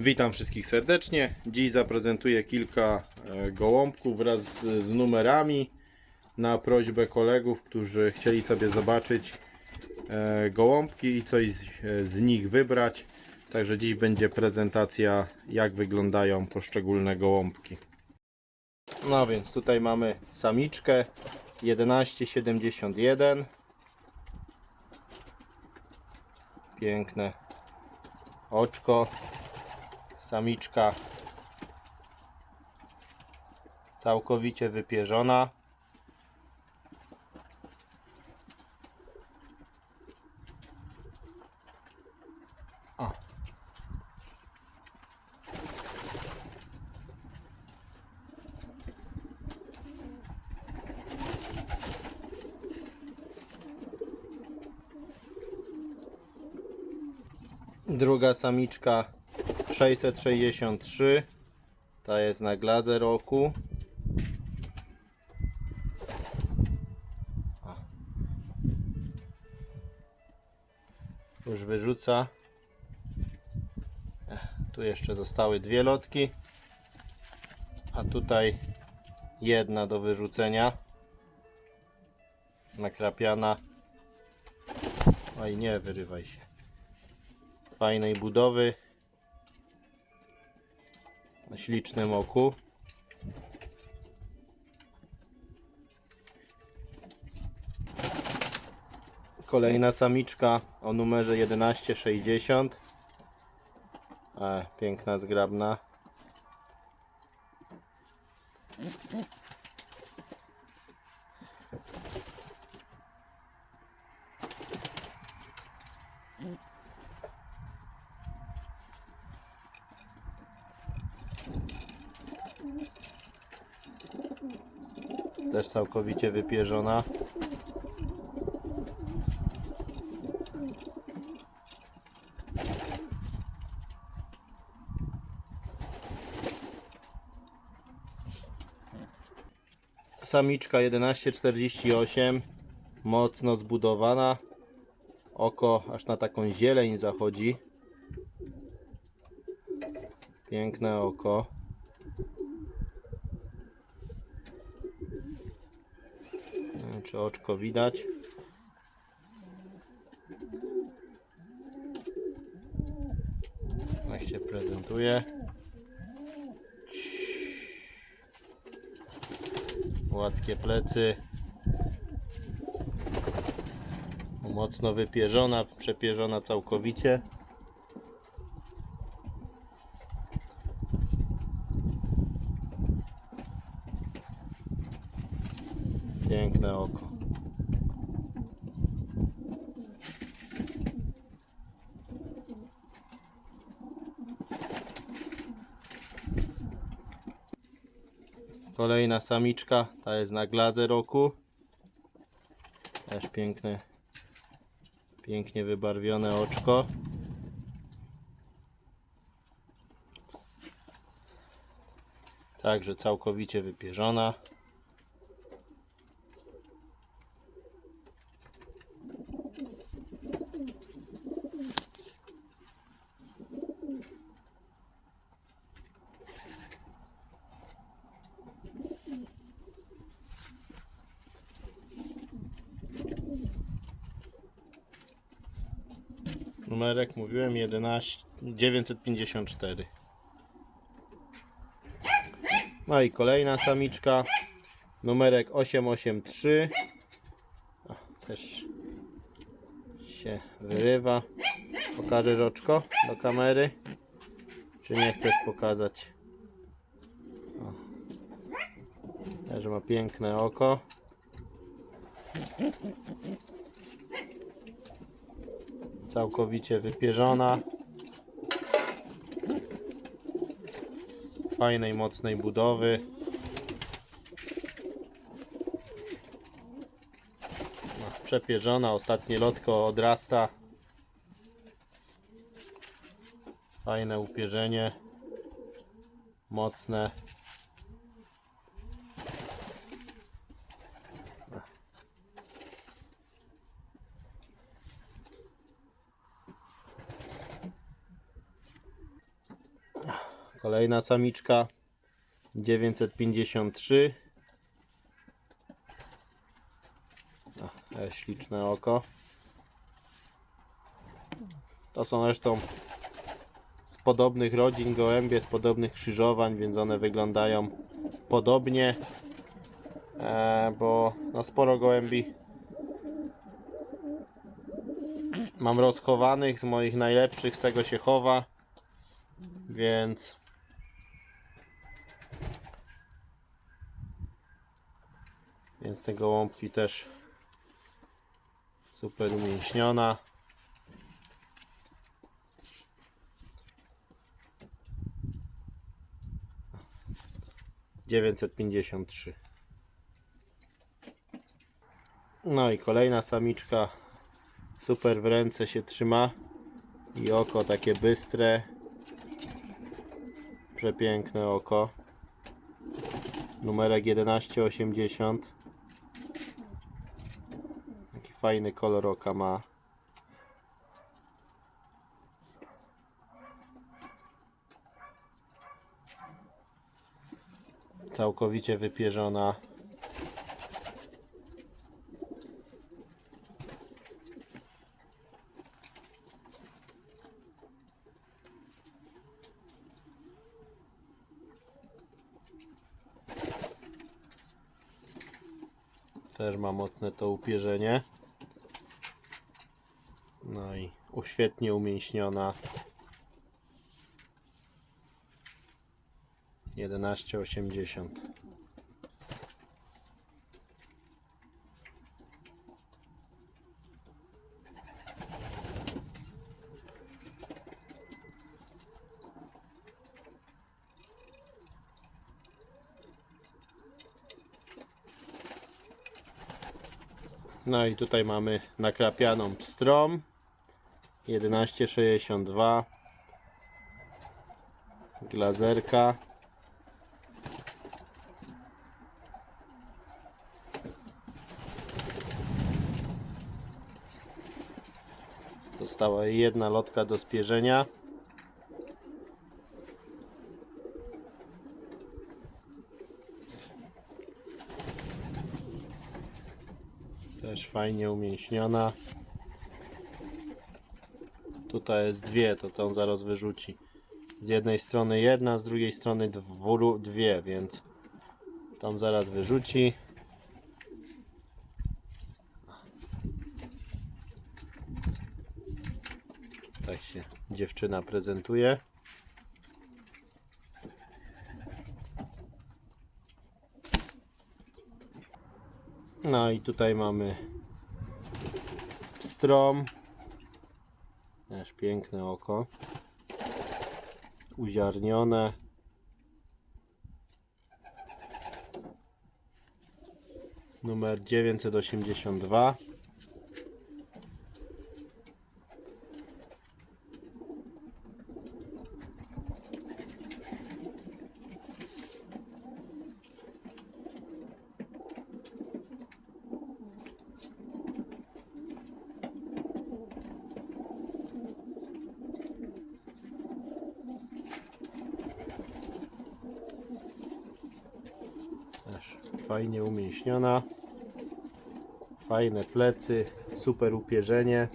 Witam wszystkich serdecznie. Dziś zaprezentuję kilka e, gołąbków wraz z, numerami na prośbę kolegów, którzy chcieli sobie zobaczyć e, gołąbki i coś e, z nich wybrać. Także dziś będzie prezentacja jak wyglądają poszczególne gołąbki. No więc tutaj mamy samiczkę 1171. Piękne oczko samiczka całkowicie wypierzona. O. Druga samiczka 663 ta jest na glazę roku. Już wyrzuca. Tu jeszcze zostały dwie lotki. A tutaj jedna do wyrzucenia. Nakrapiana. Oj nie wyrywaj się. Fajnej budowy na ślicznym oku. Kolejna samiczka o numerze 1160. E, piękna, zgrabna. Też całkowicie wypierzona. Samiczka 1148 mocno zbudowana. Oko aż na taką zieleń zachodzi. Piękne oko Nie wiem, czy oczko widać. Jak się prezentuje. Gładkie plecy. Mocno wypierzona, przepierzona całkowicie. Piękne oko. Kolejna samiczka, ta jest na glazę roku. Też piękne, pięknie wybarwione oczko. Także całkowicie wypierzona. Numerek mówiłem 11 954. No i kolejna samiczka. Numerek 883. O, też się wyrywa. Pokażesz oczko do kamery? Czy nie chcesz pokazać? O. Też ma piękne oko. Całkowicie wypierzona. Fajnej, mocnej budowy. No, przepierzona, ostatnie lotko odrasta. Fajne upierzenie. Mocne. Kolejna samiczka 953. O, ale śliczne oko. To są zresztą z podobnych rodzin gołębie, z podobnych krzyżowań, więc one wyglądają podobnie. E, bo no sporo gołębi mam rozchowanych, z moich najlepszych, z tego się chowa. Więc więc te gołąbki też super umięśniona. Dziewięćset pięćdziesiąt trzy. No i kolejna samiczka. Super w ręce się trzyma. I oko takie bystre. Przepiękne oko. Numerek 1180. Fajny kolor oka ma. Całkowicie wypierzona. Też ma mocne to upierzenie. No i u- świetnie umięśniona. 11,80. No i tutaj mamy nakrapianą pstrom 11,62 glazerka. Została jedna lotka do spierzenia. Też fajnie umięśniona. Tutaj jest dwie, to tą zaraz wyrzuci. Z jednej strony jedna, z drugiej strony dwu, dwie, więc tą zaraz wyrzuci. Tak się dziewczyna prezentuje. No i tutaj mamy pstrom. Też piękne oko. Uziarnione. Numer 982. Też fajnie umięśniona. Fajne plecy, super upierzenie.